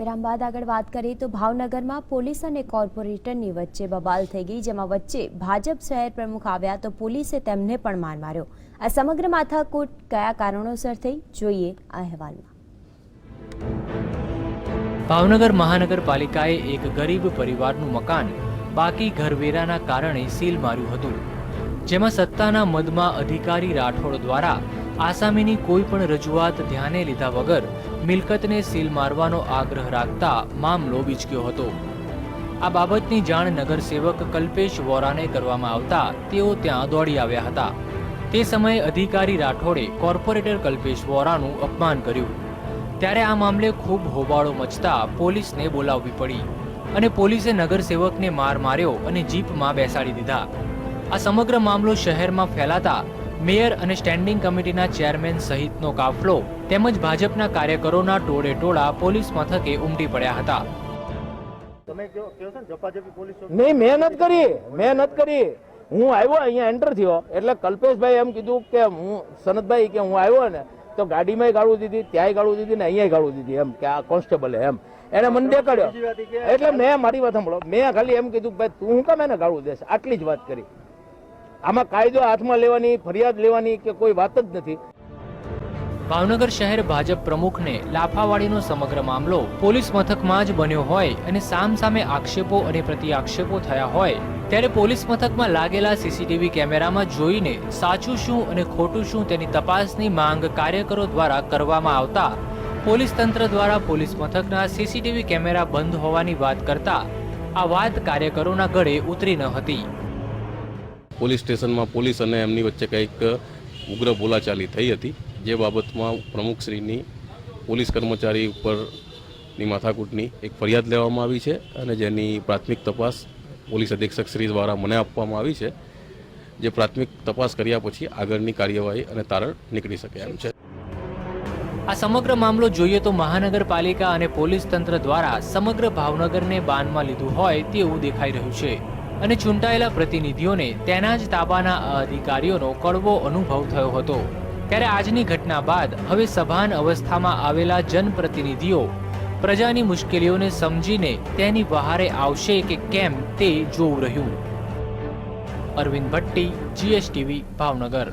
વિરામ બાદ આગળ વાત કરીએ તો ભાવનગરમાં પોલીસ અને કોર્પોરેટરની વચ્ચે બબાલ થઈ ગઈ, જેમાં વચ્ચે ભાજપ શહેર પ્રમુખ આવ્યા તો પોલીસે તેમને પણ માર માર્યો. આ સમગ્ર માથાકૂટ કયા કારણોસર થઈ, જોઈએ આ અહેવાલમાં. ભાવનગર મહાનગરપાલિકાએ એક ગરીબ પરિવારનું મકાન બાકી ઘરવેરાના કારણે સીલ માર્યું હતું, જેમાં સત્તાના મદમાં અધિકારી રાઠોડ દ્વારા આસામીની કોઈ પણ રજૂઆત ધ્યાને લીધા વગર મિલકતને સીલ મારવાનો આગ્રહ રાખતા મામલો વિચક્યો હતો. આ બાબતની જાણ નગરસેવક કલ્પેશ વોરાને કરવામાં આવતા તેઓ ત્યાં દોડી આવ્યા હતા. તે સમયે અધિકારી રાઠોડે કોર્પોરેટર કલ્પેશ વોરાનું અપમાન કર્યું. ત્યારે આ મામલે ખૂબ હોબાળો મચતા પોલીસને બોલાવવી પડી અને પોલીસે નગરસેવકને માર માર્યો અને જીપમાં બેસાડી દીધા. આ સમગ્ર મામલો શહેરમાં ફેલાતા મેયર અને સ્ટેન્ડિંગ કમિટીના ચેરમેન સહિતનો કાફલો તેમજ ભાજપના કાર્યકરોના ટોળે ટોળા પોલીસ મથકે ઉમટી પડ્યા હતા. નહીં મહેનત કરી મહેનત કરી. હું આવ્યો અહીંયા એન્ટર થયો. એટલે કલ્પેશભાઈ એમ કીધું કે હું સનતભાઈ કે હું આવ્યો ને તો ગાડીમાં ગાળું દીધી ત્યાંય ગાળું દીધી ને અહીંયા ગાળું દીધી એમ કે આ કોન્સ્ટેબલે એમ. એને મને દેખાડ્યો. એટલે મેં મારી વાત સાંભળો. મેં ખાલી એમ કીધું ભાઈ તું હું કામ એને ગાળું દેશ? આટલી જ વાત કરી. આમાં કાયદો હાથમાં લેવાની, ફરિયાદ લેવાની કે કોઈ વાત જ નથી. ભાવનગર શહેર ભાજપ પ્રમુખને લાફાવાળીનો સમગ્ર મામલો પોલીસ મથકમાં જ બન્યો હોય અને સામસામે આક્ષેપો અને પ્રતિ આક્ષેપો થયા હોય, ત્યારે પોલીસ મથકમાં લાગેલા સીસીટીવી કેમેરામાં જોઈને સાચું શું અને ખોટું શું તેની તપાસની માંગ કાર્યકરો દ્વારા કરવામાં આવતા, પોલીસ તંત્ર દ્વારા પોલીસ મથકના સીસીટીવી કેમેરા બંધ હોવાની વાત કરતા, આ વાત કાર્યકરોના ગળે ઉતરી ન હતી. પોલીસ સ્ટેશનમાં પોલીસ અને એમની વચ્ચે કંઈક ઉગ્ર બોલાચાલી થઈ હતી. જે બાબતમાં પ્રમુખશ્રીની પોલીસ કર્મચારી ઉપરની માથાકૂટની એક ફરિયાદ લેવામાં આવી છે અને જેની પ્રાથમિક તપાસ પોલીસ અધિક્ષક શ્રી દ્વારા મને આપવામાં આવી છે. જે પ્રાથમિક તપાસ કર્યા પછી આગળની કાર્યવાહી અને તારણ નીકળી શકે એમ છે. આ સમગ્ર મામલો જોઈએ તો મહાનગરપાલિકા અને પોલીસ તંત્ર દ્વારા સમગ્ર ભાવનગરને બાનમાં લીધું હોય તેવું દેખાઈ રહ્યું છે. અને ચૂંટાયેલા પ્રતિનિધિઓને તેના જ તાબાના અધિકારીઓનો કડવો અનુભવ થયો હતો. ત્યારે આજની ઘટના બાદ હવે સભાન અવસ્થામાં આવેલા જનપ્રતિનિધિઓ પ્રજાની મુશ્કેલીઓને સમજીને તેની બહારે આવશે કે કેમ તે જોવું રહ્યું. અરવિંદ ભટ્ટી જીએસટીવી ભાવનગર.